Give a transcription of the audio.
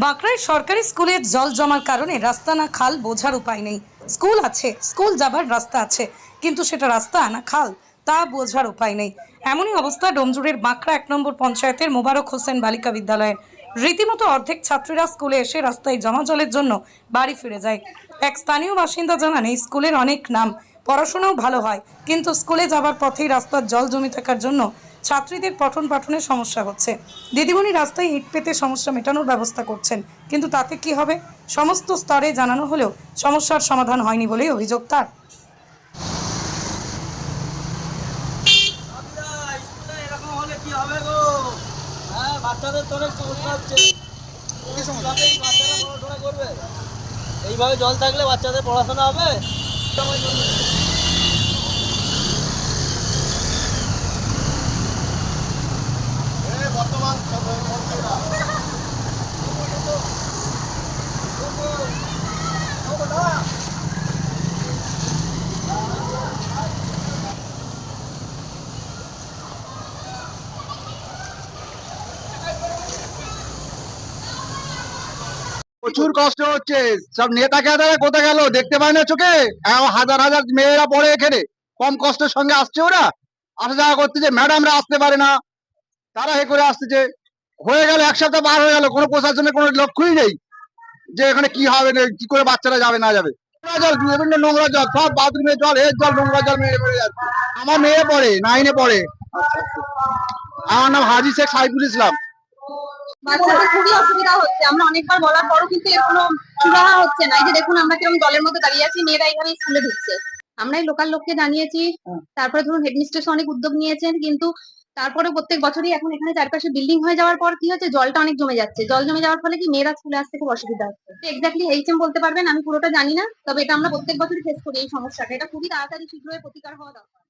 বাঁকড়ায় সরকারি স্কুলে জল জমার কারণে রাস্তা না খাল বোঝার উপায় নেই। স্কুল আছে, স্কুল যাবার রাস্তা আছে, কিন্তু সেটা রাস্তা না খাল, তা বোঝার উপায় নেই। এমনই অবস্থা ডোমজুড়ের বাঁকড়া এক নম্বর পঞ্চায়েতের মোবারক হোসেন বালিকা বিদ্যালয়ের। রীতিমতো অর্ধেক ছাত্রীরা স্কুলে এসে রাস্তায় জমা জলের জন্য বাড়ি ফিরে যায়। এক স্থানীয় বাসিন্দা জানান, এই স্কুলের অনেক নাম পড়াশোনাও ভালো হয়, কিন্তু স্কুলে যাবার পথেই রাস্তার জল জমে থাকার জন্য ছাত্রীদের পঠন পাঠনে সমস্যা হচ্ছে। দিদিমণি রাস্তায় ইট পেতে সমস্যা মেটানোর ব্যবস্থা করছেন, কিন্তু তাতে কি হবে? সমস্ত স্তরে জানানো হলেও সমস্যার সমাধান হয়নি বলেই অভিযোগ তার। বাচ্চাদের এইভাবে জল থাকলে বাচ্চাদের পড়াশোনা হবে প্রচুর কষ্ট হচ্ছে। সব নেতা খেতারা কোথায় গেল? দেখতে পায় না চোখে? হাজার হাজার মেয়েরা পড়ে এখানে। কম কষ্টের সঙ্গে আসছে ওরা। আসা যাওয়া করতেছে। ম্যাডামরা আসতে পারে না। তারা এ করে আসতেছে। হয়ে গেল এক সপ্তাহ পার হয়ে গেল কোনো প্রশাসনের কোনো লক্ষ্যই নেই যে এখানে কি হবে কি করে বাচ্চারা যাবে না যাবে। জল বিভিন্ন নোংরা জল সব বাথরুমের জল এর জল নোংরা জল মেরে মেরে যাচ্ছে। আমার মেয়ে পড়ে নাইনে পড়ে। আমার নাম হাজি শেখ সাইফুল ইসলাম। বাচ্চাদের খুবই অসুবিধা হচ্ছে আমরা অনেকবার বলার পরও কিন্তু এর কোনো সুরাহা হচ্ছে না। এই যে দেখুন আমরা কীরকম দলের মধ্যে দাঁড়িয়ে আছি মেয়েরা এইভাবে স্কুলে ঢুকছে। আমরা এই লোকাল লোককে জানিয়েছি তারপরে ধরুন হেডমিস্ট্রেস অনেক উদ্যোগ নিয়েছেন কিন্তু তারপরে প্রত্যেক বছরই এখন এখানে চারপাশে বিল্ডিং হয়ে যাওয়ার পর কি হচ্ছে? জলটা অনেক জমে যাচ্ছে। জল জমে যাওয়ার ফলে কি মেয়েরা স্কুলে আসতে খুব অসুবিধা হচ্ছে। এক্স্যাক্টলি এইচএম বলতে পারবেন, আমি পুরোটা জানি না, তবে এটা আমরা প্রত্যেক বছরই ফেস করি এই সমস্যাটা। এটা খুবই তাড়াতাড়ি শীঘ্রই প্রতিকার হওয়া দরকার।